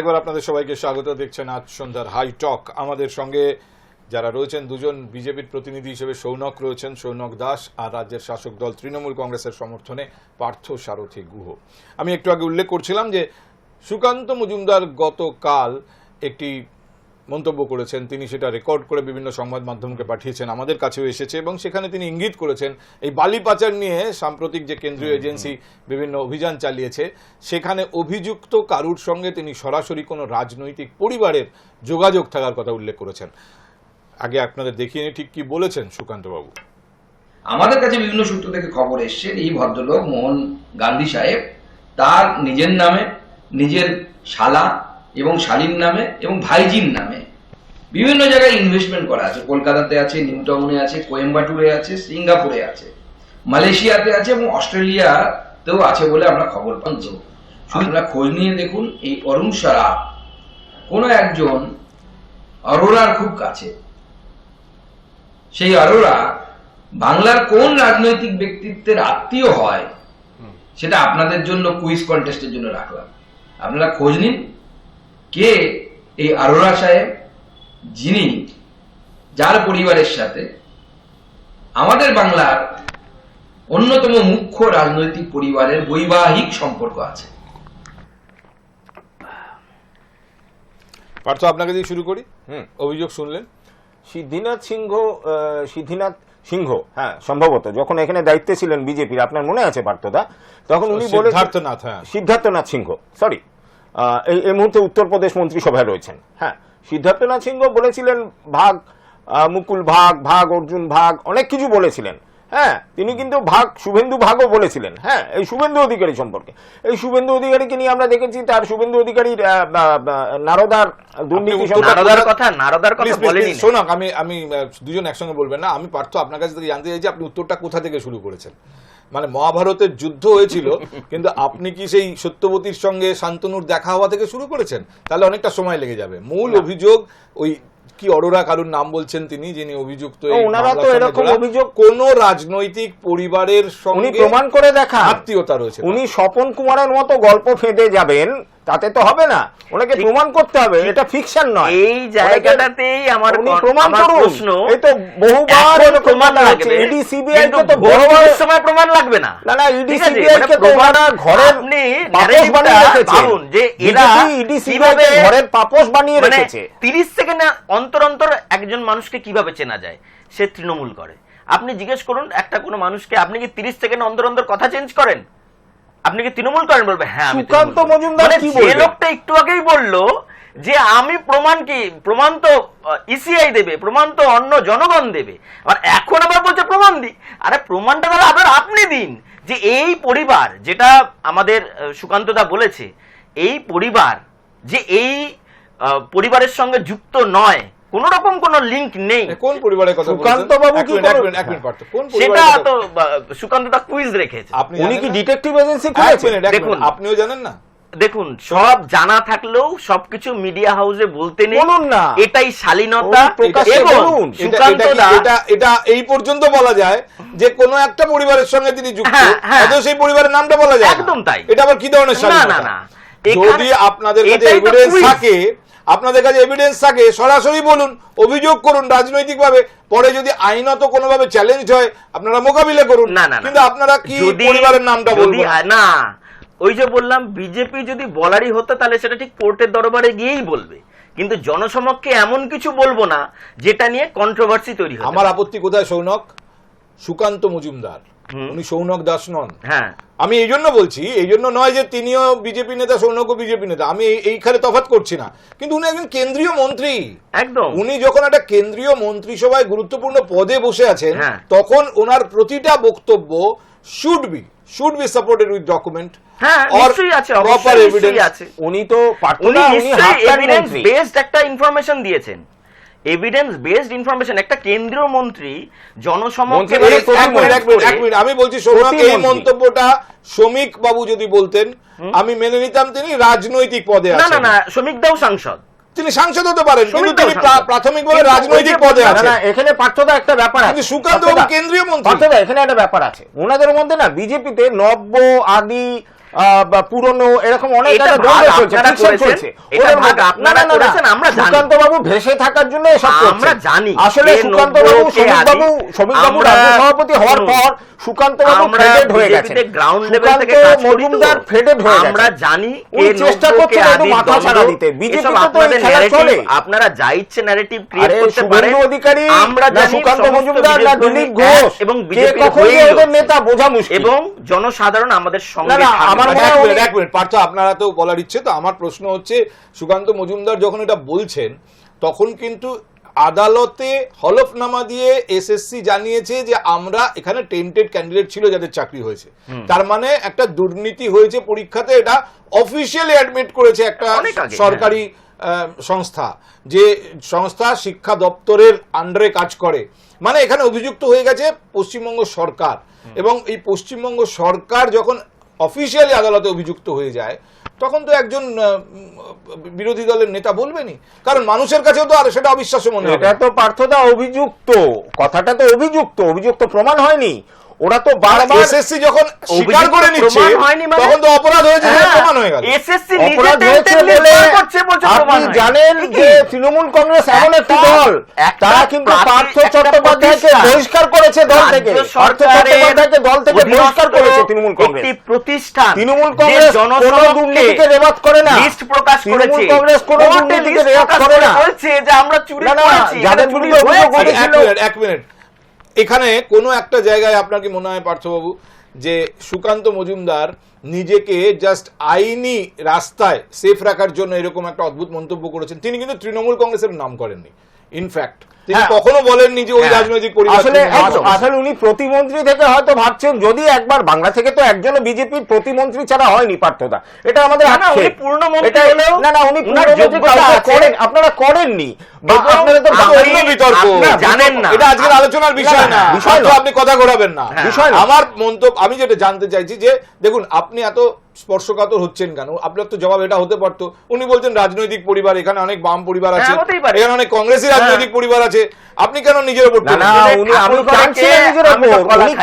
আরেকবার আপনাদের সবাইকে স্বাগত। দেখছেন আজ সন্ধ্যার হাই টক আমাদের সঙ্গে যারা রয়েছেন, দুজন বিজেপির প্রতিনিধি হিসেবে সৌনক রয়েছেন, সৌনক দাস আর রাজ্যের শাসক দল তৃণমূল কংগ্রেসের সমর্থনে পার্থ সারথী গুহ। আমি একটু আগে উল্লেখ করছিলাম যে সুকান্ত মজুমদার গতকাল একটি মন্তব্য করেছেন তিনি সেটা রেকর্ড করে বিভিন্ন সংবাদ মাধ্যমকে পাঠিয়েছেন আমাদের কাছেও এসেছে এবং সেখানে তিনি ইঙ্গিত করেছেন এই বালি পাচার নিয়ে সাম্প্রতিক যে কেন্দ্রীয় এজেন্সি বিভিন্ন অভিযান চালিয়েছে সেখানে অভিযুক্ত কারুর সঙ্গে তিনি সরাসরি কোনো রাজনৈতিক পরিবারের যোগাযোগ থাকার কথা উল্লেখ করেছেন। আগে আপনাদের দেখিয়ে নিই ঠিক কি বলেছেন সুকান্তবাবু। আমাদের কাছে বিভিন্ন সূত্র থেকে খবর এসছে এই ভদ্রলোক মোহন গান্ধী সাহেব তার নিজের নামে নিজের শালা এবং শালীর নামে এবং ভাইজিন নামে। বিভিন্ন জায়গায় ইনভেস্টমেন্ট করা আছে। কলকাতাতে আছে নিউ টাউনে আছে কোয়েম্বাটুরে আছে সিঙ্গাপুরে আছে মালয়েশিয়াতে আছে এবং অস্ট্রেলিয়াতেও আছে বলে আমরা খবর পাচ্ছি। আপনারা খোঁজ নিয়ে দেখুন এই অরুণ সারা। কোনো একজন অরোরার খুব কাছে। সেই অরোরা বাংলার কোন রাজনৈতিক ব্যক্তিত্বের আত্মীয় হয় সেটা আপনাদের জন্য কুইজ কন্টেস্টের জন্য রাখলাম। আপনারা খোঁজ নিন। কে এই আরোরা সাহেব? যিনি যার পরিবারের সাথে আমাদের বাংলার অন্যতম মুখ্য রাজনৈতিক পরিবারের বৈবাহিক সম্পর্ক আছে। পার্থ আপনাকে দিয়ে শুরু করি। হুম। অভিযোগ শুনলেন। সিদ্ধিনাথ সিংহ আহ, সিদ্ধিনাথ সিংহ হ্যাঁ সম্ভবত যখন এখানে দায়িত্বে ছিলেন বিজেপির আপনার মনে আছে পার্থদা? তখন উনি বলে সিদ্ধার্থনাথ হ্যাঁ। সিদ্ধার্থনাথ সিংহ সরি এই এই মুহূর্তে উত্তরপ্রদেশ মন্ত্রিসভায় রয়েছেন। হ্যাঁ সিদ্ধার্থনাথ সিংহ বলেছিলেন ভাগ মুকুল ভাগ ভাগ অর্জুন ভাগ অনেক কিছু বলেছিলেন। হ্যাঁ তিনি কিন্তু ভাগ শুভেন্দু ভাগও বলেছিলেন। হ্যাঁ এই শুভেন্দু অধিকারী সম্পর্কে। এই শুভেন্দু অধিকারীকে নিয়ে আমরা দেখেছি তার শুভেন্দু অধিকারীর নারদার দুর্নীতি নারদার কথা নারদার কথা বলেনি। শোনাক আমি আমি দুজন একসঙ্গে বলবেন না। আমি পার্থ আপনার কাছ থেকে জানতে চাইছি আপনি উত্তরটা কোথা থেকে শুরু করেছেন? মানে মহাভারতের যুদ্ধ হয়েছিল কিন্তু আপনি কি সেই সত্যবতীর সঙ্গে শান্তনুর দেখা হওয়া থেকে শুরু করেছেন? তাহলে অনেকটা সময় লেগে যাবে। মূল অভিযোগ ওই কি অরোরা কারুর নাম বলছেন তিনি যিনি অভিযুক্ত ওনারা তো এরকম অভিযোগ- কোন রাজনৈতিক পরিবারের সঙ্গে প্রমাণ করে দেখা আত্মীয়তা রয়েছে উনি স্বপন কুমারের মতো গল্প ফেঁদে যাবেন তাতে তো হবে না। ওনাকে প্রমাণ করতে হবে এটা ফিকশন নয়। এই জায়গাটাতেই আমার প্রমাণ প্রশ্ন এই তো বহুবার প্রমাণ লাগবে ইডি সিবিআই কে তো বহুবার সময় প্রমাণ লাগবে না। না না ইডি সিবিআই মানে কে তো প্রমাণ- ঘরের আপনি পাপোশ বানিয়ে রেখেছে। ভাবুন যে এরা ইডি সিবিআই কে ঘরের পাপোশ বানিয়ে মানে রেখেছে। তিরিশ সেকেন্ডে অন্তর অন্তর একজন মানুষকে কীভাবে চেনা যায় সে তৃণমূল করে। আপনি জিজ্ঞেস করুন একটা কোনো মানুষকে আপনি কি তিরিশ সেকেন্ড অন্তর অন্তর কথা চেঞ্জ করেন? আপনি কি তৃণমূল করেন? বলবে হ্যাঁ সুকান্ত মজুমদার মানে কি যে বলবেন? লোকটা একটু আগেই বলল যে আমি প্রমাণ কি? প্রমাণ তো ইসিআই দেবে প্রমাণ তো অন্য জনগণ দেবে। আর এখন আবার বলছে প্রমাণ দি। আরে প্রমাণটা তাহলে আবার আপনি দিন যে এই পরিবার যেটা আমাদের সুকান্তদা বলেছে এই পরিবার যে এই পরিবারের সঙ্গে যুক্ত নয় কোন রকম কোন লিংক নেই। কোন পরিবারের কথা সুকান্ত বাবু কি মিনিট, এক মিনিট, কোন সেটা তো সুকান্তদা কুইজ রেখেছে। আপনি উনি কি ডিটেকটিভ এজেন্সি এক খুলেছে? মিনিট, এক দেখুন। আপনিও জানেন না? দেখুন সব জানা থাকলেও সবকিছু মিডিয়া হাউসে বলতে নেই। বলুন না। এটাই শালীনতা। প্রকাশ্যে এবং সুকান্ত এটা দা এটা এটা এই পর্যন্ত বলা যায় যে কোন একটা পরিবারের সঙ্গে তিনি যুক্ত হ্যাঁ, হ্যাঁ। অথচ সেই পরিবারের নামটা বলা যায় একদম তাই। এটা আবার কি ধরনের শালীনতা না, না, না। যদি আপনাদের কাছে এভিডেন্স থাকে আপনাদের কাছে এভিডেন্স থাকে সরাসরি বলুন অভিযোগ করুন রাজনৈতিকভাবে পরে যদি আইনত কোনোভাবে চ্যালেঞ্জ হয় আপনারা মোকাবিলা করুন। না না। কিন্তু আপনারা কি পরিবারের নামটা বলবেন না ওই যে বললাম বিজেপি যদি বলারই হতো তাহলে সেটা ঠিক কোর্টের দরবারে গিয়েই বলবে। কিন্তু জনসমক্ষে এমন কিছু বলব না যেটা নিয়ে কন্ট্রোভার্সি তৈরি হবে আমার আপত্তি কোথায় সৌনক? সুকান্ত মজুমদার। উনি সৌনক দাস নন। হ্যাঁ। আমি এই জন্য বলছি এই জন্য নয় যে তিনিও বিজেপি নেতা সৌনকও বিজেপি নেতা। আমি এইখানে তফাৎ করছি না। কিন্তু উনি একজন কেন্দ্রীয় মন্ত্রী। একদম। উনি যখন একটা কেন্দ্রীয় মন্ত্রিসভায় গুরুত্বপূর্ণ পদে বসে আছেন হ্যাঁ। তখন ওনার প্রতিটা বক্তব্য should be should be supported with document হ্যাঁ নিশ্চয়ই আছে প্রপার এভিডেন্স আছে। উনি তো উনি নিশ্চয়ই এভিডেন্স বেসড একটা ইনফরমেশন দিয়েছেন। এভিডেন্স বেসড ইনফরমেশন একটা কেন্দ্রীয় মন্ত্রী জনসমক্ষে আমি বলছি এই মন্তব্যটা শ্রমিক বাবু যদি বলতেন আমি মেনে নিতাম তিনি রাজনৈতিক পদে না না না শ্রমিক দাও সাংসদ। তিনি সাংসদ হতে পারেন কিন্তু তিনি। প্রাথমিকভাবে রাজনৈতিক পদে আছেন। না এখানে পার্থদা একটা ব্যাপার আছে। কিন্তু সুকান্ত বাবু কেন্দ্রীয় মন্ত্রী। পার্থদা এখানে একটা ব্যাপার আছে। ওনাদের মধ্যে না বিজেপিতে নব্য আদি পুরনো এরকম অনেক আপনারা করেছেন, চলছে এটা ওদের ভাগ মধ্যে- আপনারা না, না, না, না, করেছেন, আমরা সুকান্ত বাবু ভেসে থাকার জন্য এসব আমরা জানি। আসলে সুকান্ত বাবু শ্রমিক বাবু শ্রমিক বাবু রাজ্য সভাপতি হওয়ার পর সুকান্ত বাবু ফেডেড হয়ে BJP গ্রাউন্ড লেভেল থেকে কাজ করি তো। মজুমদার ফেডেড হয়ে গেছেন। আমরা জানি উনি চেষ্টা নব্য, একটু মাথা ছাড়া দিতে। বিজেপি তো এই খেলা চলে। আপনারা যা ইচ্ছে ন্যারেটিভ ক্রিয়েট করতে পারেন। অধিকারী আমরা জানি সুকান্ত মজুমদার না দিলীপ ঘোষ। এবং বিজেপি ওদের নেতা বোঝা মুশকিল। এবং জনসাধারণ আমাদের সঙ্গে। আমার এক মিনিট এক মিনিট পার্থ আপনারা তো বলার ইচ্ছে তো আমার প্রশ্ন হচ্ছে সুকান্ত মজুমদার যখন এটা বলছেন তখন কিন্তু আদালতে হলফনামা দিয়ে এসএসসি জানিয়েছে যে আমরা এখানে টেন্টেড ক্যান্ডিডেট ছিল যাদের চাকরি হয়েছে। তার মানে একটা দুর্নীতি হয়েছে পরীক্ষাতে এটা অফিসিয়ালি অ্যাডমিট করেছে একটা অনেক সরকারি আহ, সংস্থা যে সংস্থা শিক্ষা দপ্তরের আন্ডারে কাজ করে। মানে এখানে অভিযুক্ত হয়ে গেছে পশ্চিমবঙ্গ সরকার। এবং এই পশ্চিমবঙ্গ সরকার যখন অফিসিয়ালি আদালতে অভিযুক্ত হয়ে যায় তখন তো একজন বিরোধী দলের নেতা বলবেনই। কারণ মানুষের কাছেও তো আর সেটা অবিশ্বাস্য মনে হয় এটা তো পার্থদা অভিযুক্ত কথাটা তো অভিযুক্ত অভিযুক্ত প্রমাণ হয়নি। ওরা তো বারবার এসএসসি যখন স্বীকার করে নিচ্ছে হয়নি মানে? তখন তো অপরাধ হয়েছে হ্যাঁ, প্রমাণ হয়ে গেল। এসএসসি নিজে অপরাধ হয়েছে বলে বার করছে, বলছে প্রমাণ আপনি জানেন যে তৃণমূল কংগ্রেস এমন একটি দল তারা কিন্তু পার্থ চট্টোপাধ্যায়কে বহিষ্কার করেছে দল থেকে। পার্থ চট্টোপাধ্যায়কে দল থেকে বহিষ্কার করেছে তৃণমূল কংগ্রেস। প্রতিষ্ঠান তৃণমূল কংগ্রেস কোনো দুর্নীতিকে রেবাত করে না। লিস্ট প্রকাশ তৃণমূল কংগ্রেস কোনো দুর্নীতিকে রেবাত করে না। বলছে যে আমরা চুরি করেছি যাদের বিরুদ্ধে অভিযোগ। উঠেছিল- এক মিনিট। এখানে কোনো একটা জায়গায় আপনার কি মনে হয় পার্থবাবু? যে সুকান্ত মজুমদার নিজেকে জাস্ট আইনি রাস্তায় সেফ রাখার জন্য এরকম একটা অদ্ভুত মন্তব্য করেছেন তিনি কিন্তু তৃণমূল কংগ্রেসের নাম করেননি। ইনফ্যাক্ট তিনি। কখনো বলেননি যে ওই হ্যাঁ। রাজনৈতিক আসলে আসলে উনি প্রতিমন্ত্রী থেকে হয়তো ভাবছেন যদি একবার বাংলা থেকে তো একজনও বিজেপির প্রতিমন্ত্রী ছাড়া হয়নি পার্থদা। এটা আমাদের না, উনি পূর্ণমন্ত্রী এটা- না না উনি আপনারা করেননি। হ্যাঁ। আমি যেটা জানতে চাইছি যে দেখুন আপনি এত স্পর্শকাতর হচ্ছেন কেন? আপনার তো জবাব এটা হতে পারতো। উনি বলছেন রাজনৈতিক পরিবার এখানে অনেক বাম পরিবার আছে হ্যাঁ, হতেই এখানে অনেক কংগ্রেসী হ্যাঁ। রাজনৈতিক পরিবার আছে। আপনি কেন নিজের উপর।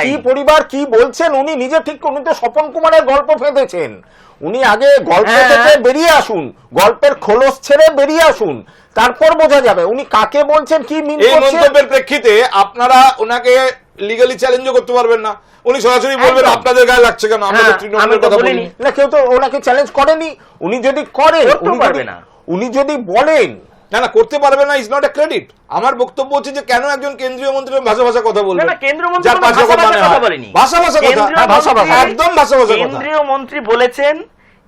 কি পরিবার কি বলছেন? উনি নিজে ঠিক উনি তো স্বপন কুমারের গল্প ফেঁদেছেন। উনি আগে গল্প হ্যাঁ। থেকে বেরিয়ে আসুন গল্পের খোলস ছেড়ে বেরিয়ে আসুন তারপর বোঝা যাবে। উনি কাকে বলছেন কি মিন এই করছেন? মন্তব্যের প্রেক্ষিতে আপনারা ওনাকে লিগালি চ্যালেঞ্জও করতে পারবেন না। উনি সরাসরি বলবেন আপনাদের গায়ে লাগছে কেন? আমাদের হ্যাঁ, তৃণমূলের কথা বলিনি। না কেউ তো ওনাকে চ্যালেঞ্জ করেনি। উনি যদি করেন উনি পারবে না। উনি যদি বলেন না না করতে পারবে না ইজ নট এ ক্রেডিট আমার বক্তব্য হচ্ছে যে কেন একজন কেন্দ্রীয় মন্ত্রী ভাষা ভাষা কথা বলবেন না না কেন্দ্রীয় মন্ত্রী ভাষা ভাষা কথা বলেনি। ভাষা ভাষা কথা। কেন্দ্রীয় হ্যাঁ, ভাষা ভাষা। একদম ভাষা ভাষা কথা। কেন্দ্রীয় মন্ত্রী বলেছেন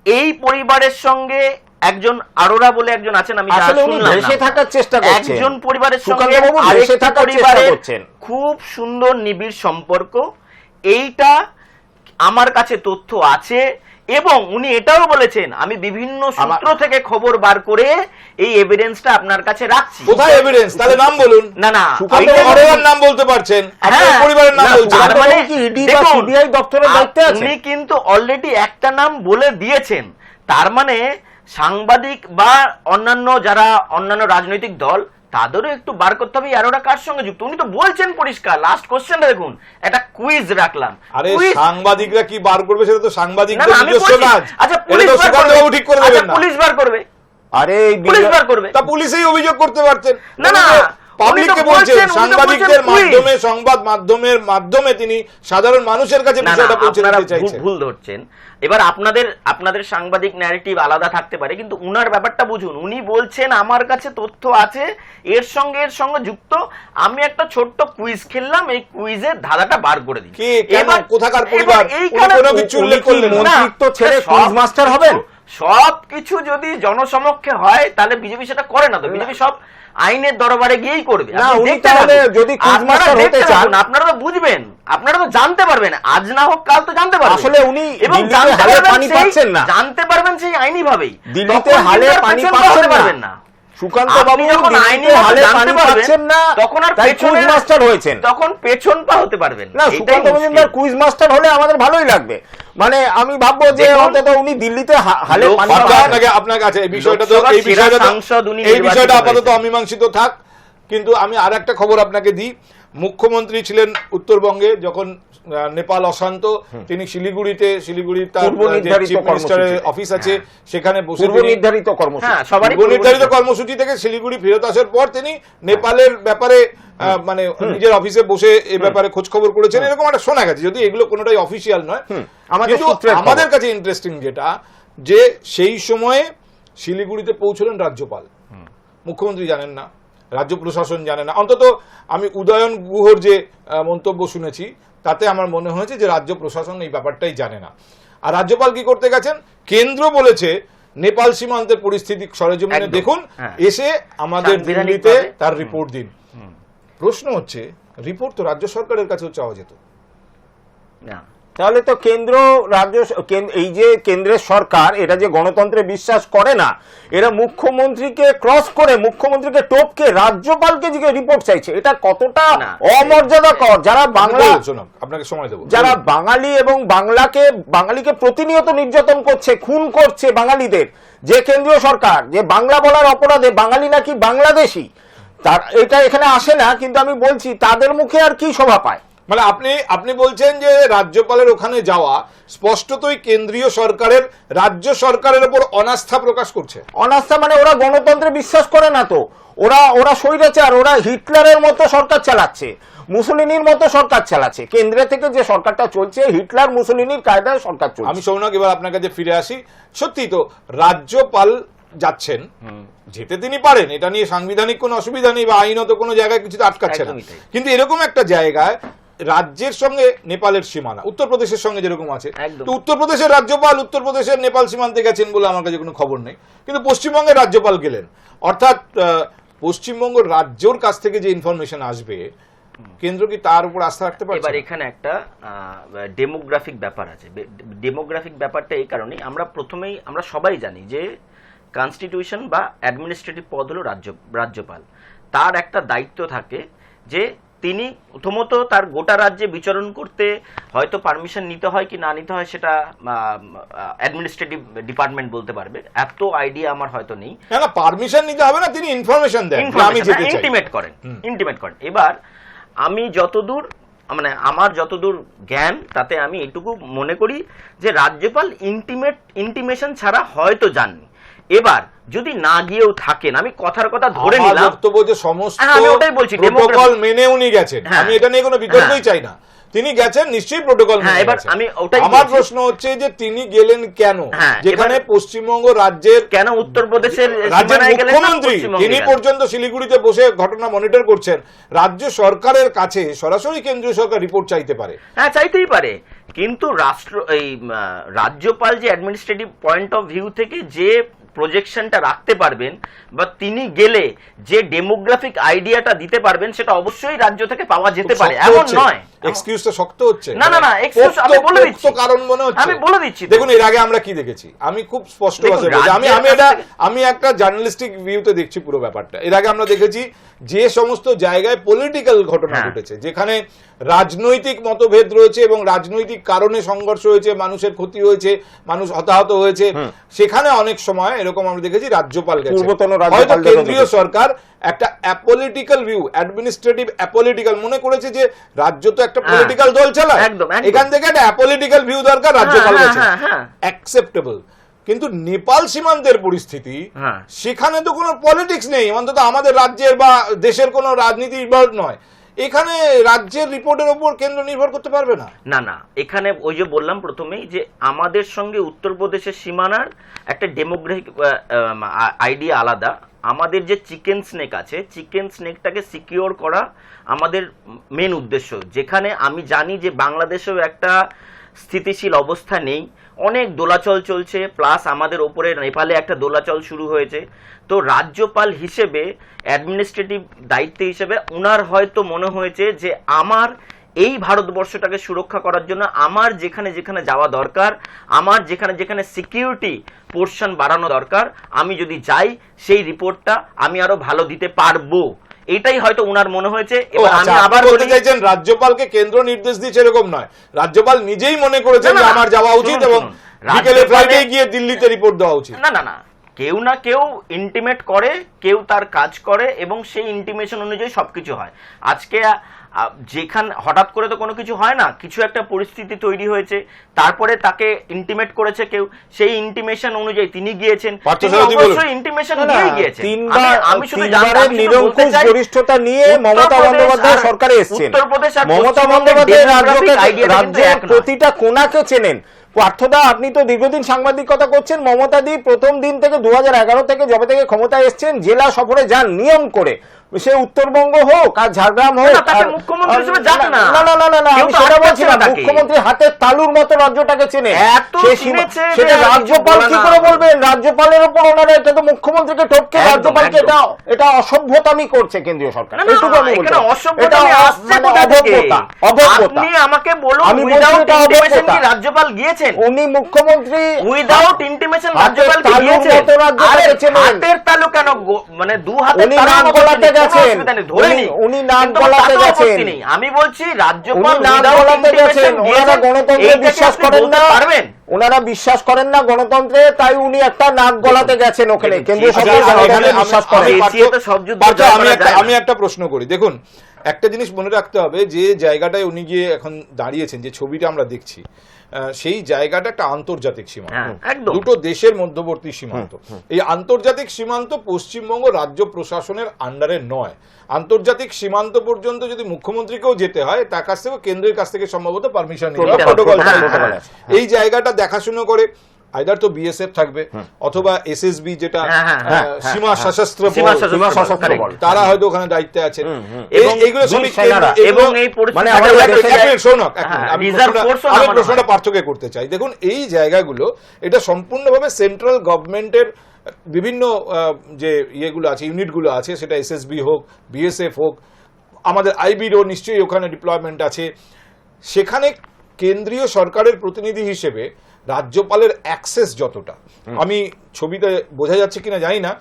এই পরিবারের সঙ্গে একজন আরোরা বলে একজন আছেন আমি আসলে উনি না। থাকার চেষ্টা করছেন। একজন পরিবারের সঙ্গে ভেসে থাকার চেষ্টা করছেন। খুব সুন্দর নিবিড় সম্পর্ক। এইটা আমার কাছে তথ্য আছে এবং উনি এটাও বলেছেন আমি বিভিন্ন সূত্র থেকে খবর বার করে এই এভিডেন্সটা আপনার কাছে রাখছি। কোথায় এভিডেন্স তাহলে নাম বলুন। না না সুকান্ত নাম বলতে পারছেন আপনার হ্যাঁ। পরিবারের নাম বলছেন। তার মানে কি ED বা CBI দপ্তরের দায়িত্বে আছেন? উনি কিন্তু অলরেডি একটা নাম বলে দিয়েছেন। তার মানে সাংবাদিক বা অন্যান্য যারা অন্যান্য রাজনৈতিক দল তাদেরও একটু বার করতে হবে আর ওরা কার সঙ্গে যুক্ত? উনি তো বলছেন পরিষ্কার লাস্ট কোশ্চেনটা দেখুন একটা কুইজ রাখলাম। আরে সাংবাদিকরা কি বার করবে সেটা তো সাংবাদিকদের না আমি নিজস্ব কাজ। আচ্ছা পুলিশ বার করবে। ঠিক করে আচ্ছা দেবেন না। পুলিশ বার করবে। আরে পুলিশ বার করবে। তা পুলিশেই অভিযোগ করতে পারতেন না, না, পাবলিককে বলছেন সাংবাদিকদের মাধ্যমে সংবাদ মাধ্যমের মাধ্যমে তিনি সাধারণ মানুষের কাছে বিষয়টা পৌঁছে দিতে চাইছেন। ভুল ধরছেন। এবার আপনাদের আপনাদের সাংবাদিক ন্যারেটিভ আলাদা থাকতে পারে কিন্তু উনার ব্যাপারটা বুঝুন। উনি বলছেন আমার কাছে তথ্য আছে এর সঙ্গে এর সঙ্গে যুক্ত। আমি একটা ছোট্ট কুইজ খেললাম এই কুইজের ধাঁধাটা বার করে দিই। কেন, কোথাকার পরিবার? উনি এইখানে কোনো কিছু উল্লেখ করলেন মন্ত্রিত্ব ছেড়ে কুইজ মাস্টার হবেন সব কিছু যদি জনসমক্ষে হয় তাহলে বিজেপি সেটা করে না তো। বিজেপি সব আইনের দরবারে গিয়েই করবে। যদি আপনারা হতে চান- আপনারা তো বুঝবেন। আপনারা তো জানতে পারবেন। আজ না হোক কাল তো জানতে পারবেন। আসলে উনি এবং পানি সেই- পাচ্ছেন না। জানতে পারবেন সেই আইনি ভাবেই। দিল্লিতে হালে পানি পাচ্ছেন না। সুকান্ত বাবু যখন আইনি হালে পানি পাচ্ছেন না তখন আর তাই কুইজ মাস্টার হয়েছেন। তখন পেছন পা হতে পারবেন। না সুকান্ত। মজুমদার কুইজ মাস্টার হলে আমাদের ভালোই লাগবে। মানে আমি ভাববো যে অন্তত উনি দিল্লিতে হালে পানি আপনাকে আপনার কাছে এই বিষয়টা তো এই বিষয়টা এই বিষয়টা আপাতত। অমীমাংসিত থাক। কিন্তু আমি আর একটা খবর আপনাকে দিই। মুখ্যমন্ত্রী ছিলেন উত্তরবঙ্গে যখন নেপাল অশান্ত তিনি শিলিগুড়িতে শিলিগুড়ির তার মিনিস্টারের কর্মসূচি। অফিস আছে সেখানে বসে নির্ধারিত কর্মসূচি। হ্যাঁ নির্ধারিত কর্মসূচি থেকে শিলিগুড়ি ফেরত আসার পর তিনি নেপালের ব্যাপারে মানে নিজের অফিসে বসে এ ব্যাপারে খোঁজ খবর করেছেন এরকম একটা শোনা গেছে যদি এগুলো কোনোটাই অফিসিয়াল নয়। আমাদের কাছে ইন্টারেস্টিং যেটা যে সেই সময়ে শিলিগুড়িতে পৌঁছলেন রাজ্যপাল। মুখ্যমন্ত্রী জানেন না। রাজ্য প্রশাসন জানে না। অন্তত আমি উদয়ন গুহর যে মন্তব্য শুনেছি তাতে আমার মনে হয়েছে যে রাজ্য প্রশাসন এই ব্যাপারটাই জানে না। আর রাজ্যপাল কি করতে গেছেন? কেন্দ্র বলেছে নেপাল সীমান্তের পরিস্থিতি সরেজমিনে দেখুন হ্যাঁ। এসে আমাদের দিল্লিতে তার রিপোর্ট দিন। প্রশ্ন হচ্ছে রিপোর্ট তো রাজ্য সরকারের কাছেও চাওয়া যেত। না। তাহলে তো কেন্দ্র রাজ্য এই যে কেন্দ্রের সরকার এটা যে গণতন্ত্রে বিশ্বাস করে না এরা মুখ্যমন্ত্রীকে ক্রস করে মুখ্যমন্ত্রীকে টপকে রাজ্যপালকে যে রিপোর্ট চাইছে এটা কতটা। অমর্যাদাকর যারা বাংলা আপনাকে সময় দেবো যারা বাঙালি এবং বাংলাকে বাঙালিকে প্রতিনিয়ত নির্যাতন করছে খুন করছে বাঙালিদের যে কেন্দ্রীয় সরকার যে বাংলা বলার অপরাধে বাঙালি নাকি বাংলাদেশি তার এটা এখানে আসে না কিন্তু আমি বলছি তাদের মুখে আর কি শোভা পায় মানে আপনি আপনি বলছেন যে রাজ্যপালের ওখানে যাওয়া স্পষ্টতই কেন্দ্রীয় সরকারের রাজ্য সরকারের উপর অনাস্থা প্রকাশ করছে। অনাস্থা মানে ওরা গণতন্ত্রে বিশ্বাস করে না তো। ওরা ওরা স্বৈরাচার ওরা হিটলারের মতো সরকার চালাচ্ছে মুসলিনীর মতো সরকার চালাচ্ছে। কেন্দ্রে থেকে যে সরকারটা চলছে হিটলার মুসলিনীর কায়দায় সরকার চলছে। আমি সৌনক এবার আপনার কাছে ফিরে আসি। সত্যি তো রাজ্যপাল যাচ্ছেন যেতে তিনি পারেন এটা নিয়ে সাংবিধানিক কোনো অসুবিধা নেই বা আইনত কোনো জায়গায় কিছুতে আটকাচ্ছে না। কিন্তু এরকম একটা জায়গায় রাজ্যের সঙ্গে নেপালের সীমানা। উত্তরপ্রদেশের সঙ্গে যেরকম আছে। তো উত্তরপ্রদেশের রাজ্যপাল উত্তরপ্রদেশের নেপাল সীমান্তে গেছেন বলে আমার কাছে কোনো খবর নেই। কিন্তু পশ্চিমবঙ্গের রাজ্যপাল গেলেন। অর্থাৎ পশ্চিমবঙ্গ রাজ্যর কাছ থেকে যে ইনফরমেশন আসবে কেন্দ্র কি তার উপর আস্থা রাখতে পারছে এবার এখানে একটা ডেমোগ্রাফিক ব্যাপার আছে। ডেমোগ্রাফিক ব্যাপারটা এই কারণেই আমরা প্রথমেই আমরা সবাই জানি যে কনস্টিটিউশন বা অ্যাডমিনিস্ট্রেটিভ পদ হলো রাজ্য রাজ্যপাল। তার একটা দায়িত্ব থাকে যে তিনি প্রথমত তার গোটা রাজ্যে বিচরণ করতে হয়তো পারমিশন নিতে হয় কি না নিতে হয় সেটা অ্যাডমিনিস্ট্রেটিভ ডিপার্টমেন্ট বলতে পারবে। এত আইডিয়া আমার হয়তো নেই। না পারমিশন নিতে হবে না তিনি ইনফরমেশন দেন। যে আমি যেতে চাই। ইন্টিমেট করেন ইন্টিমেট করেন। এবার আমি যতদূর মানে আমার যতদূর জ্ঞান তাতে আমি এটুকু মনে করি যে রাজ্যপাল ইন্টিমেট ইন্টিমেশন ছাড়া হয়তো যাননি। এবার যদি না গিয়েও থাকেন আমি কথার কথা ধরে নিলাম। বক্তব্য যে সমস্ত হ্যাঁ, আমি ওটাই বলছি, প্রোটোকল মেনে উনি গেছেন। হ্যাঁ। আমি এটা নিয়ে কোনো বিতর্কই হ্যাঁ। চাই না। তিনি গেছেন নিশ্চয়ই প্রোটোকল মেনে এবার আমি ওটাই আমার প্রশ্ন হচ্ছে যে তিনি গেলেন কেন? যেখানে পশ্চিমবঙ্গ রাজ্যের কেন উত্তরপ্রদেশের রাজ্যের মুখ্যমন্ত্রী তিনি পর্যন্ত শিলিগুড়িতে বসে ঘটনা মনিটর করছেন। রাজ্য সরকারের কাছে সরাসরি কেন্দ্রীয় সরকার রিপোর্ট চাইতে পারে। হ্যাঁ চাইতেই পারে। কিন্তু রাষ্ট্র এই রাজ্যপাল যে অ্যাডমিনিস্ট্রেটিভ পয়েন্ট অফ ভিউ থেকে যে প্রজেকশনটা রাখতে পারবেন বা তিনি গেলে যে ডেমোগ্রাফিক আইডিয়াটা দিতে পারবেন সেটা অবশ্যই রাজ্য থেকে পাওয়া যেতে পারে। এমন নয়। এক্সকিউজটা শক্ত হচ্ছে। না, না, না, মানে excuse আমি বলে দিচ্ছি। কারণ মনে হচ্ছে। আমি বলে দিচ্ছি দেখুন এর আগে আমরা কি দেখেছি? আমি খুব স্পষ্ট ভাষায় বলছি। আমি আমি এটা আমি একটা জার্নালিস্টিক ভিউতে দেখছি পুরো ব্যাপারটা। এর আগে আমরা দেখেছি যে সমস্ত জায়গায় পলিটিক্যাল ঘটনা হ্যাঁ। ঘটেছে যেখানে রাজনৈতিক মতভেদ রয়েছে এবং রাজনৈতিক কারণে সংঘর্ষ হয়েছে মানুষের ক্ষতি হয়েছে মানুষ হতাহত হয়েছে। সেখানে অনেক সময় এরকম আমরা দেখেছি রাজ্যপাল গেছে। হয়তো কেন্দ্রীয় সরকার একটা অ্যাপলিটিক্যাল ভিউ অ্যাডমিনিস্ট্রেটিভ অ্যাপলিটিক্যাল মনে করেছে যে রাজ্য তো একটা হ্যাঁ। পলিটিক্যাল দল চালায় একদম। এখান থেকে একটা অ্যাপলিটিক্যাল ভিউ দরকার রাজ্যপাল হ্যাঁ, গেছে হ্যাঁ, হ্যাঁ। অ্যাকসেপ্টেবল কিন্তু নেপাল সীমান্তের পরিস্থিতি হ্যাঁ। সেখানে তো কোনো পলিটিক্স নেই অন্তত আমাদের রাজ্যের বা দেশের কোনো রাজনীতি ইনভলভ নয় এখানে রাজ্যের রিপোর্টের উপর কেন্দ্র নির্ভর করতে পারবে না না না এখানে ওই যে বললাম প্রথমেই যে আমাদের সঙ্গে উত্তরপ্রদেশের সীমানার একটা ডেমোগ্রাফিক আইডিয়া আলাদা আমাদের যে চিকেন স্নেক আছে, চিকেন স্নেকটাকে সিকিওর করা আমাদের মেন উদ্দেশ্য। যেখানে আমি জানি যে বাংলাদেশেও একটা স্থিতিশীল অবস্থা নেই। অনেক দোলাচল চলছে প্লাস আমাদের ওপরে নেপালে একটা দোলাচল শুরু হয়েছে। তো রাজ্যপাল হিসেবে অ্যাডমিনিস্ট্রেটিভ দায়িত্ব হিসেবে ওনার হয়তো মনে হয়েছে যে আমার এই ভারতবর্ষটাকে সুরক্ষা করার জন্য আমার যেখানে যেখানে যাওয়া দরকার আমার যেখানে যেখানে সিকিউরিটি পোর্শন বাড়ানো দরকার আমি যদি যাই সেই রিপোর্টটা আমি আরও ভালো দিতে পারব। এটাই হয়তো উনার মনে হয়েছে এবার আচ্ছা, আমি আবার বলতে বলি চাইছেন রাজ্যপালকে কেন্দ্র নির্দেশ দিচ্ছে এরকম নয়। রাজ্যপাল নিজেই মনে করেছেন যে আমার যাওয়া উচিত এবং। বিকেলে ফ্লাইটে গিয়ে দিল্লিতে রিপোর্ট দেওয়া উচিত। না না না। কেউ না কেউ ইন্টিমেট করে কেউ তার কাজ করে এবং সেই ইন্টিমেশন অনুযায়ী সবকিছু হয়। আজকে যেখান হঠাৎ করে তো কোনো কিছু হয় না কিছু একটা পরিস্থিতি তৈরি হয়েছে তারপরে তাকে ইন্টিমেট করেছে কেউ সেই ইন্টিমেশন অনুযায়ী তিনি গিয়েছেন। অবশ্যই ইন্টিমেশন দিয়ে গিয়েছেন। আমি- শুধু নিরঙ্কুশ গরিষ্ঠতা নিয়ে মমতা বন্দ্যোপাধ্যায় সরকারে এসছেন। মমতা বন্দ্যোপাধ্যায় রাজ্যকে রাজ্যের প্রতিটা কোনাকে চেনেন। পার্থদা আপনি তো দীর্ঘদিন সাংবাদিকতা করছেন মমতা দি প্রথম দিন থেকে দু হাজার এগারো থেকে যবে থেকে ক্ষমতায় এসছেন জেলা সফরে যান নিয়ম করে। সে উত্তরবঙ্গ হোক আর ঝাড়গ্রাম হোক না, মুখ্যমন্ত্রী বলছি তালুর মতো রাজ্যটাকে চেনে। সেটা রাজ্যপাল কি করে বলবেন? রাজ্যপালের উপর ওনারা এটা তো মুখ্যমন্ত্রীকে টপকে রাজ্যপালকে এটা এটা অসভ্যতামি করছে কেন্দ্রীয় সরকার। এটুকু আমি। অসভ্যতামি এটা মানে অভব্যতা আমাকে বলুন আমি উইদাউট ইন্টিমেশন কি রাজ্যপাল গিয়েছেন? উনি মুখ্যমন্ত্রী উইদাউট ইন্টিমেশন রাজ্যপাল গিয়েছেন। হাতের তালু কেন মানে দু হাতের উনি গেছেন। উনি- নাক গলাতে গেছেন। আমি বলছি রাজ্যপাল নাক গলাতে গেছেন। ওনারা গণতন্ত্রে বিশ্বাস করেন না। পারবেন? ওনারা বিশ্বাস করেন না গণতন্ত্রে তাই উনি একটা নাক গলাতে গেছেন ওখানে। কেন্দ্রীয় আচ্ছা, সরকার গণতন্ত্রে আমি- বিশ্বাস একটা আমি একটা প্রশ্ন করি। দেখুন একটা জিনিস মনে রাখতে হবে যে জায়গাটায় উনি গিয়ে এখন দাঁড়িয়েছেন যে ছবিটা আমরা দেখছি সেই জায়গাটা একটা আন্তর্জাতিক সীমান্ত। হ্যাঁ, দুটো দেশের মধ্যবর্তী সীমান্ত। এই আন্তর্জাতিক সীমান্ত পশ্চিমবঙ্গ রাজ্য প্রশাসনের আন্ডারে নয়। আন্তর্জাতিক সীমান্ত পর্যন্ত যদি মুখ্যমন্ত্রীকেও যেতে হয় তার কাছ থেকে কেন্দ্রের কাছ থেকে সম্ভবত পারমিশন হ্যাঁ। আছে। এই জায়গাটা দেখাশুনো করে। আইদার তো বিএসএফ থাকবে অথবা এসএসবি যেটা সীমা সশস্ত্র বল, সীমা সশস্ত্র বল। তারা হয়তো ওখানে দায়িত্বে এই- এইগুলো এবং এই মানে আমি এক হ্যাঁ, আমি প্রশ্নটা-। পার্থক্য করতে চাই। দেখুন এই জায়গাগুলো এটা সম্পূর্ণভাবে সেন্ট্রাল গভর্নমেন্টের বিভিন্ন আহ, যে ইয়েগুলো আছে ইউনিটগুলো আছে সেটা এসএসবি হোক বিএসএফ হোক আমাদের আইবিরও নিশ্চয়ই ওখানে ডিপ্লয়মেন্ট আছে। সেখানে কেন্দ্রীয় সরকারের প্রতিনিধি হিসেবে রাজ্যপালের অ্যাক্সেস যতটা। আমি ছবিতে বোঝা যাচ্ছে কিনা জানি না।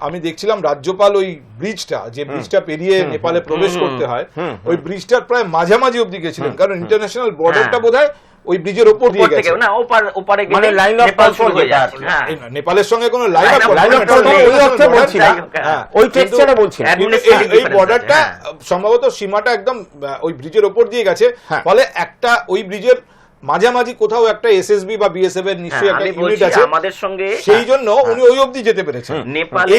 আমি দেখছিলাম রাজ্যপাল ওই ব্রিজটা যে ব্রিজটা পেরিয়ে নেপালে প্রবেশ করতে হয় ওই ব্রিজটার প্রায় মাঝামাঝি অব্দি গেছিলেন। কারণ ইন্টারন্যাশনাল বর্ডারটা হ্যাঁ। বোধহয় ওই ব্রিজের ওপর দিয়ে গেছে। না ওপার ওপারে গেলে মানে শুরু হয়ে আছে। হ্যাঁ। নেপালের সঙ্গে কোনো লাইন line of ওই অর্থে বলছি না। হ্যাঁ ওই টেক্সচারে বলছি এই- বর্ডারটা হ্যাঁ। সম্ভবত সীমাটা একদম ওই ব্রিজের ওপর দিয়ে গেছে। হ্যাঁ। ফলে একটা ওই ব্রিজের মাঝামাঝি কোথাও একটা এসএসবি বা বিএসএফ এর নিশ্চয়ই হ্যাঁ, একটা ইউনিট আছে। আমাদের সঙ্গে সেই জন্য উনি ওই অবধি যেতে পেরেছেন।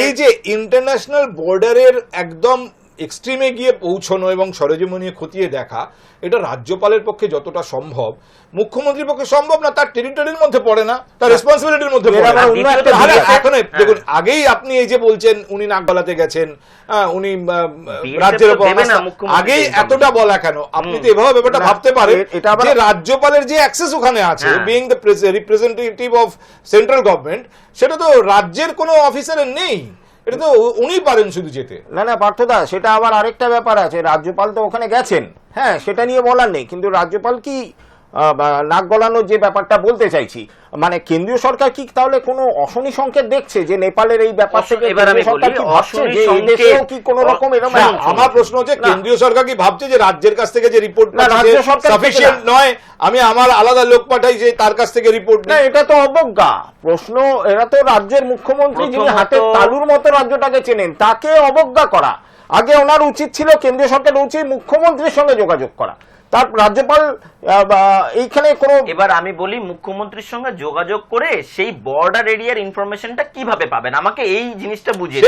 এই যে ইন্টারন্যাশনাল বর্ডারের একদম এক্সট্রিমে গিয়ে পৌঁছানো এবং সরেজমিনে খতিয়ে দেখা এটা রাজ্যপালের পক্ষে যতটা সম্ভব। মুখ্যমন্ত্রীর পক্ষে সম্ভব না তার টেরিটরির মধ্যে পড়ে না তার রেসপন্সিবিলিটির মধ্যে পড়ে না। এখন হ্যাঁ। দেখুন আগেই আপনি এই যে বলছেন উনি নাকগলাতে গেছেন উনি রাজ্যের মুখ্যমন্ত্রীকে আগেই এতটা বলা কেন? আপনি তো এভাবে ব্যাপারটা ভাবতে পারেন যে রাজ্যপালের যে অ্যাক্সেস ওখানে আছে being the representative of central government সেটা তো রাজ্যের কোনো অফিসারের নেই। এটা তো উনি পারেন শুধু যেতে। না না, পার্থদা, সেটা আবার আরেকটা ব্যাপার আছে। রাজ্যপাল তো ওখানে গেছেন। হ্যাঁ সেটা নিয়ে বলার নেই। কিন্তু রাজ্যপাল কি নাক গলানোর যে ব্যাপারটা বলতে চাইছি মানে কেন্দ্রীয় সরকার কি তাহলে কোনো অশনি সংকেত দেখছে যে নেপালের এই ব্যাপার থেকে এবার আমি সরকার কি ভাবছে যে এই কি কোনো রকম এরকম আমার প্রশ্ন হচ্ছে কেন্দ্রীয় সরকার কি ভাবছে যে রাজ্যের কাছ থেকে যে রিপোর্ট না, রাজ্য সরকার সাফিসিয়েন্ট নয় আমি আমার আলাদা লোক পাঠাই যে তার কাছ থেকে রিপোর্ট না এটা তো অবজ্ঞা। প্রশ্ন এরা তো রাজ্যের মুখ্যমন্ত্রী যিনি হাতের তালুর মতো রাজ্যটাকে চেনেন তাকে অবজ্ঞা করা। আগে ওনার উচিত ছিল কেন্দ্রীয় সরকারের উচিত মুখ্যমন্ত্রীর সঙ্গে যোগাযোগ করা। তার রাজ্যপাল এইখানে কোনো এবার আমি বলি মুখ্যমন্ত্রীর সঙ্গে যোগাযোগ করে সেই বর্ডার এরিয়ার ইনফরমেশনটা কীভাবে পাবেন? আমাকে এই জিনিসটা বুঝিয়ে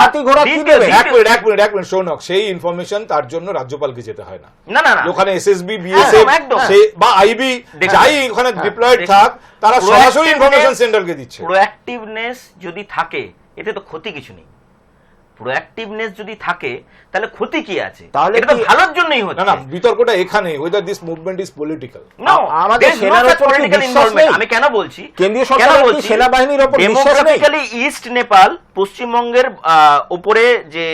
হাতি ঘোড়া কি দেবে? এক মিনিট এক মিনিট এক মিনিট শোনক সেই ইনফরমেশন তার জন্য রাজ্যপালকে যেতে হয় না। না না ওখানে এসএসবি বিএসএফ। বা আইবি যাই ওখানে হ্যাঁ, ডিপ্লয়েড থাক তারা সরাসরি ইনফরমেশন সেন্টারকে দিচ্ছে। প্রোঅ্যাক্টিভনেস যদি থাকে এতে তো ক্ষতি কিছু নেই। প্রোঅ্যাক্টিভনেস যদি থাকে তাহলে ক্ষতি কি আছে তাহলে এটা তো ভালোর জন্যই হচ্ছে না বিতর্কটা এখানে whether this movement is political No, আমাদের সেনার বিশ্বাস involvement. নেই? আমি কেন বলছি কেন্দ্রীয় কেন সরকারের কি বলছি? সেনাবাহিনীর ওপর বিশ্বাস নেই? ইস্ট নেপাল পশ্চিমবঙ্গের উপরে যে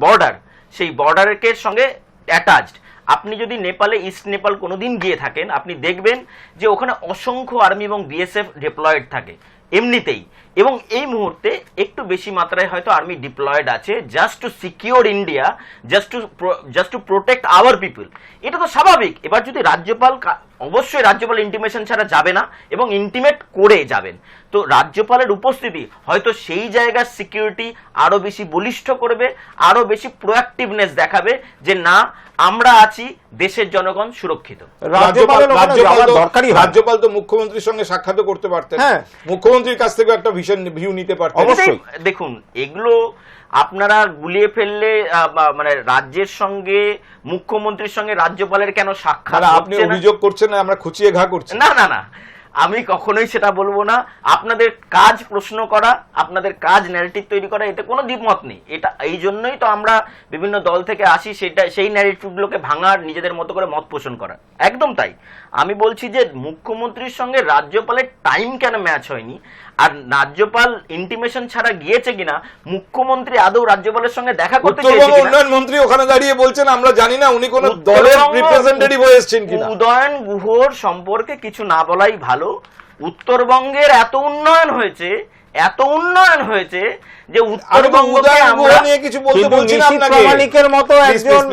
বর্ডার সেই বর্ডারের সঙ্গে অ্যাটাচড আপনি যদি নেপালে ইস্ট নেপাল কোনোদিন গিয়ে থাকেন আপনি দেখবেন যে ওখানে অসংখ্য আর্মি এবং বিএসএফ ডিপ্লয়েড থাকে এমনিতেই। এবং এই মুহূর্তে একটু বেশি মাত্রায় হয়তো আর্মি ডিপ্লয়েড আছে just to secure India just to just to protect our people এটা তো স্বাভাবিক। এবার যদি রাজ্যপাল অবশ্যই রাজ্যপাল ইন্টিমেশন ছাড়া যাবে না এবং ইন্টিমেট করে যাবেন। তো রাজ্যপালের উপস্থিতি হয়তো সেই জায়গার সিকিউরিটি আরও বেশি বলিষ্ঠ করবে আরও বেশি প্রোয়াক্টিভনেস দেখাবে যে না, আমরা আছি দেশের জনগণ সুরক্ষিত। রাজ্যপাল তো- মুখ্যমন্ত্রীর সঙ্গে সাক্ষাৎ করতে পারতেন। হ্যাঁ। মুখ্যমন্ত্রীর কাছ থেকে একটা ভীষণ ভিউ নিতে পারতেন। অবশ্যই। দেখুন এগুলো আপনারা গুলিয়ে ফেললে আহ, মানে রাজ্যের সঙ্গে মুখ্যমন্ত্রীর সঙ্গে রাজ্যপালের কেন সাক্ষাৎ মানে আপনি অভিযোগ করছেন না আমরা খুচিয়ে ঘা করছি। না না না। আমি কখনোই সেটা বলব না। আপনাদের কাজ প্রশ্ন করা, আপনাদের কাজ ন্যারেটিভ তৈরি করা, এতে কোনো দ্বিমত নেই। এটা, এই জন্যই তো আমরা বিভিন্ন দল থেকে আসি, সেটা, সেই ন্যারেটিভগুলোকে ভাঙার, নিজেদের মতো করে মত পোষণ করা একদম তাই। আমি বলছি যে মুখ্যমন্ত্রীর সঙ্গে রাজ্যপালের টাইম কেন ম্যাচ হয়নি? আর রাজ্যপাল ইন্টিমেশন ছাড়া গিয়েছে কিনা মুখ্যমন্ত্রী আদৌ রাজ্যপালের সঙ্গে দেখা করতে চেয়েছে উন্নয়ন মন্ত্রী ওখানে দাঁড়িয়ে বলছেন আমরা জানি না উনি কোন দলের রিপ্রেজেন্টেটিভ হয়ে এসেছেন কিনা। উদয়ন গুহর সম্পর্কে কিছু না বলাই ভালো। উত্তরবঙ্গের এত উন্নয়ন হয়েছে এত উন্নয়ন হয়েছে যে উত্তরবঙ্গকে আমরা নিয়ে কিছু বলতে বলছি না আপনাকে। প্রামাণিকের মতো একজন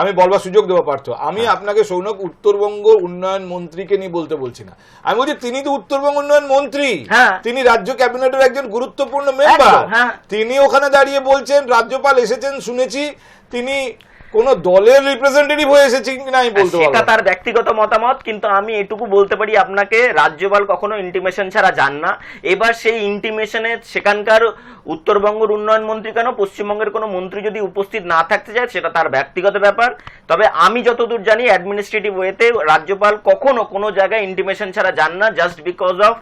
আমি বলবার সুযোগ দেবো পার্থ। আমি আপনাকে সৌনক উত্তরবঙ্গ উন্নয়ন মন্ত্রীকে নিয়ে বলতে বলছি না। আমি বলছি তিনি তো উত্তরবঙ্গ উন্নয়ন মন্ত্রী। হ্যাঁ। তিনি রাজ্য ক্যাবিনেটের একজন গুরুত্বপূর্ণ মেম্বার হ্যাঁ। তিনি ওখানে দাঁড়িয়ে বলছেন রাজ্যপাল এসেছেন শুনেছি। তিনি কোন দলের রিপ্রেজেন্টেটিভ হয়ে এসেছেন কিনা আমি বলতে পারব তার ব্যক্তিগত মতামত কিন্তু আমি এটুকু বলতে পারি আপনাকে রাজ্যপাল কখনো ইন্টিমেশন ছাড়া যান না। এবার সেই ইন্টিমেশনে সেখানকার উত্তরবঙ্গের উন্নয়ন মন্ত্রী কেন? পশ্চিমবঙ্গের কোনো মন্ত্রী যদি উপস্থিত না থাকতে চায়, সেটা তার ব্যক্তিগত ব্যাপার। তবে আমি যতদূর জানি অ্যাডমিনিস্ট্রেটিভ ওয়েতে রাজ্যপাল কখনো কোনো জায়গায় ইন্টিমেশন ছাড়া যান না জাস্ট বিকজ অফ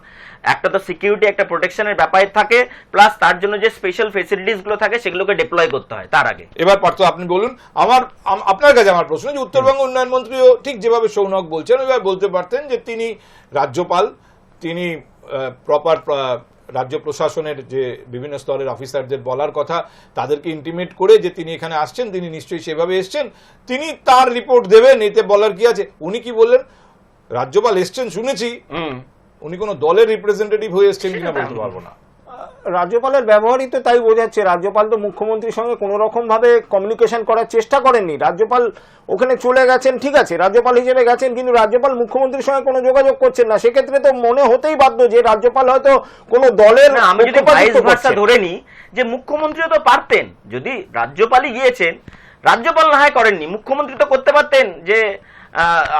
একটা তো সিকিউরিটি একটা প্রোটেকশনের ব্যাপার থাকে প্লাস তার জন্য যে স্পেশাল ফেসিলিটিসগুলো থাকে, সেগুলোকে ডিপ্লয় করতে হয় তার আগে। এবার পার্থ, আপনি বলুন, আমার আপনার কাছে আমার প্রশ্ন, যে উত্তরবঙ্গ উন্নয়ন মন্ত্রীও ঠিক যেভাবে সৌনক বলছেন, ওইভাবে বলতে পারতেন যে তিনি রাজ্যপাল, তিনি প্রপার রাজ্য প্রশাসনের যে বিভিন্ন স্তরের অফিসারদের বলার কথা তাদেরকে ইন্টিমেট করে যে তিনি এখানে আসছেন তিনি নিশ্চয়ই সেভাবে এসছেন তিনি তার রিপোর্ট দেবেন এতে বলার কি আছে? উনি কি বললেন? রাজ্যপাল এসছেন শুনেছি। উনি কোনো দলের রিপ্রেজেন্টেটিভ হয়ে এসছেন কিনা বলতে পারব না। রাজ্যপালের ব্যবহারই তো তাই বোঝাচ্ছে। রাজ্যপাল তো মুখ্যমন্ত্রীর সঙ্গে কোনো রকম ভাবে কমিউনিকেশন করার চেষ্টা করেননি। রাজ্যপাল ওখানে চলে গেছেন ঠিক আছে রাজ্যপাল হিসেবে গেছেন কিন্তু রাজ্যপাল মুখ্যমন্ত্রীর সঙ্গে কোনো যোগাযোগ করছেন না। সেক্ষেত্রে তো মনে হতেই বাধ্য যে রাজ্যপাল হয়তো কোনো দলের আমি যদি। ধরে নিই যে মুখ্যমন্ত্রীও তো পারতেন। যদি রাজ্যপালই গিয়েছেন রাজ্যপাল না হয় করেননি। মুখ্যমন্ত্রী তো করতে পারতেন যে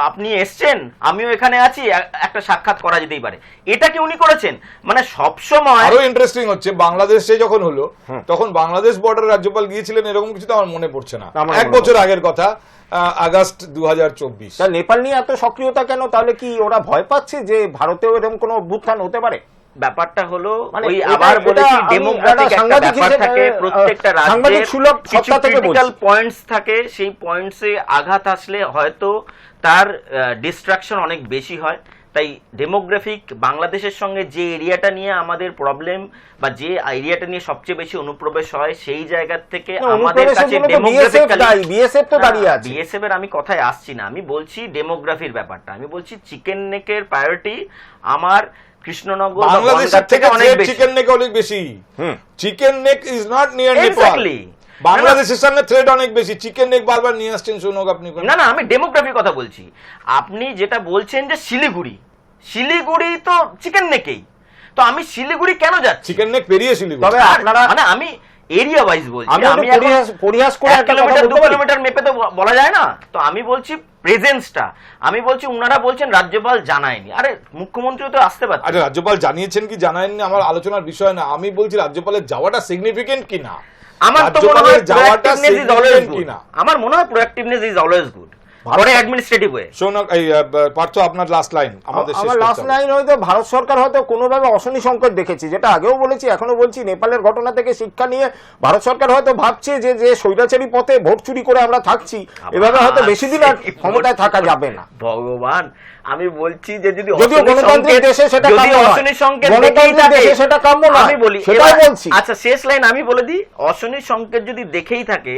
আপনি এসছেন? আমিও এখানে আছি। একটা সাক্ষাৎ করা যেতেই পারে। এটা কি উনি করেছেন? মানে সব সময় আরও ইন্টারেস্টিং হচ্ছে বাংলাদেশে যখন হলো তখন বাংলাদেশ বর্ডার রাজ্যপাল গিয়েছিলেন এরকম কিছু তো আমার মনে পড়ছে না। এক বছর আগের কথা আগস্ট দু হাজার চব্বিশ। তা নেপাল নিয়ে এত সক্রিয়তা কেন? তাহলে কি ওরা ভয় পাচ্ছে যে ভারতেও এরকম কোনো অভ্যুত্থান হতে পারে? ব্যাপারটা হলো মানে ওই আবার বলেছি ডেমোক্রেটিক একটা ব্যাপার থাকে প্রত্যেকটা রাজ্যের কিছু ক্রিটিক্যাল পয়েন্টস থাকে সেই পয়েন্টসে আঘাত আসলে হয়তো তার ডিস্ট্রাকশন অনেক বেশি হয়। তাই ডেমোগ্রাফিক বাংলাদেশের সঙ্গে যে এরিয়াটা নিয়ে আমাদের প্রবলেম বা যে এরিয়াটা নিয়ে সবচেয়ে বেশি অনুপ্রবেশ হয় সেই জায়গা থেকে আমাদের কাছে BSF তো দাঁড়িয়ে আছে। বিএসএফ এর আমি কথায় আসছি না। আমি বলছি ডেমোগ্রাফির ব্যাপারটা। আমি বলছি চিকেন নেকের প্রায়োরিটি আমার কৃষ্ণনগর বাংলাদেশের থেকে অনেক চিকেন নেক অনেক বেশি। Chicken neck is not near Nepal বাংলাদেশের সামনে থ্রেড অনেক বেশি। চিকেন নেক বারবার নিয়ে আসছেন শুনুক আপনি না না আমি ডেমোগ্রাফির কথা বলছি। আপনি যেটা বলছেন যে শিলিগুড়ি শিলিগুড়ি তো চিকেন নেকেই তো আমি শিলিগুড়ি কেন যাচ্ছি? চিকেন নেক পেরিয়ে শিলিগুড়ি। তবে আপনারা- মানে আমি এরিয়া ওয়াইজ বলছি। আমি পরিহাস- করে এক কিলোমিটার দু কিলোমিটার মেপে তো বলা যায় না? তো আমি বলছি প্রেজেন্সটা আমি বলছি উনারা বলছেন রাজ্যপাল জানায়নি। আরে মুখ্যমন্ত্রী তো আসতে পারতেন আরে রাজ্যপাল জানিয়েছেন কি জানায়নি? আমার আলোচনার বিষয় না। আমি বলছি রাজ্যপালের যাওয়াটা সিগনিফিকেন্ট কিনা? আমার তো মনে হয় যাওয়াটা significant good. কিনা? আমার মনে হয় proactiveness is always good Bharat- administrative way Shounak এই পার্থ আপনার লাস্ট লাইন আমাদের আমার লাস্ট লাইন হয়তো ভারত সরকার হয়তো কোনোভাবে অশনি সংকট দেখেছে যেটা আগেও বলেছি এখনও বলছি নেপালের ঘটনা থেকে শিক্ষা নিয়ে ভারত সরকার হয়তো ভাবছে যে যে স্বৈরাচারী পথে ভোট চুরি করে আমরা থাকছি এভাবে হয়তো বেশি দিন আর ক্ষমতায় থাকা যাবে না ভগবান আমি বলছি যে যদি যদিও গণতান্ত্রিক দেশে সেটা যদি অশনি সংকেত গণতান্ত্রিক দেশে সেটা কাম্য নয়। আমি বলি সেটাই বলছি। আচ্ছা শেষ লাইন আমি বলে দিই অশনি সংকেত যদি দেখেই থাকে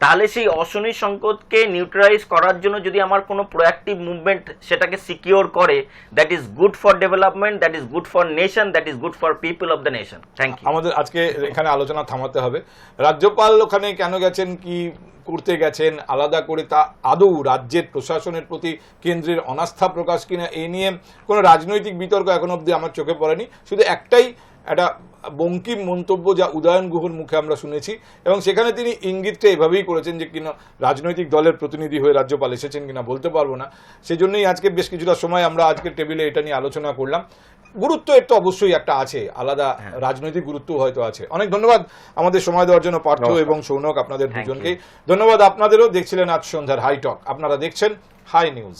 তাহলে সেই অশনি সংকেতকে নিউট্রালাইজ করার জন্য যদি আমার কোনো প্রোঅ্যাক্টিভ মুভমেন্ট সেটাকে সিকিওর করে that is good for development that is good for nation that is good for people of the nation thank you আমাদের আজকে এখানে আলোচনা থামাতে হবে। রাজ্যপাল ওখানে কেন গেছেন, কি করতে গেছেন, আলাদা করে তা আদৌ রাজ্যের প্রশাসনের প্রতি কেন্দ্রের অনাস্থা প্রকাশ কিনা এই নিয়ে কোনো রাজনৈতিক বিতর্ক এখন অবধি আমার চোখে পড়েনি। শুধু একটাই একটা বঙ্কিম মন্তব্য যা উদয়ন গুহর মুখে আমরা শুনেছি এবং সেখানে তিনি ইঙ্গিতটা এভাবেই করেছেন যে কিনা রাজনৈতিক দলের প্রতিনিধি হয়ে রাজ্যপাল এসেছেন কিনা বলতে পারব না। সেই জন্যই আজকে বেশ কিছুটা সময় আমরা আজকের টেবিলে এটা নিয়ে আলোচনা করলাম। গুরুত্ব এর তো অবশ্যই একটা আছে আলাদা রাজনৈতিক গুরুত্ব হয়তো আছে। অনেক ধন্যবাদ আমাদের সময় দেওয়ার জন্য পার্থ এবং সৌনক আপনাদের দুজনকেই ধন্যবাদ আপনাদেরও। দেখছিলেন আজ সন্ধ্যার হাই টক আপনারা দেখছেন হাই নিউজ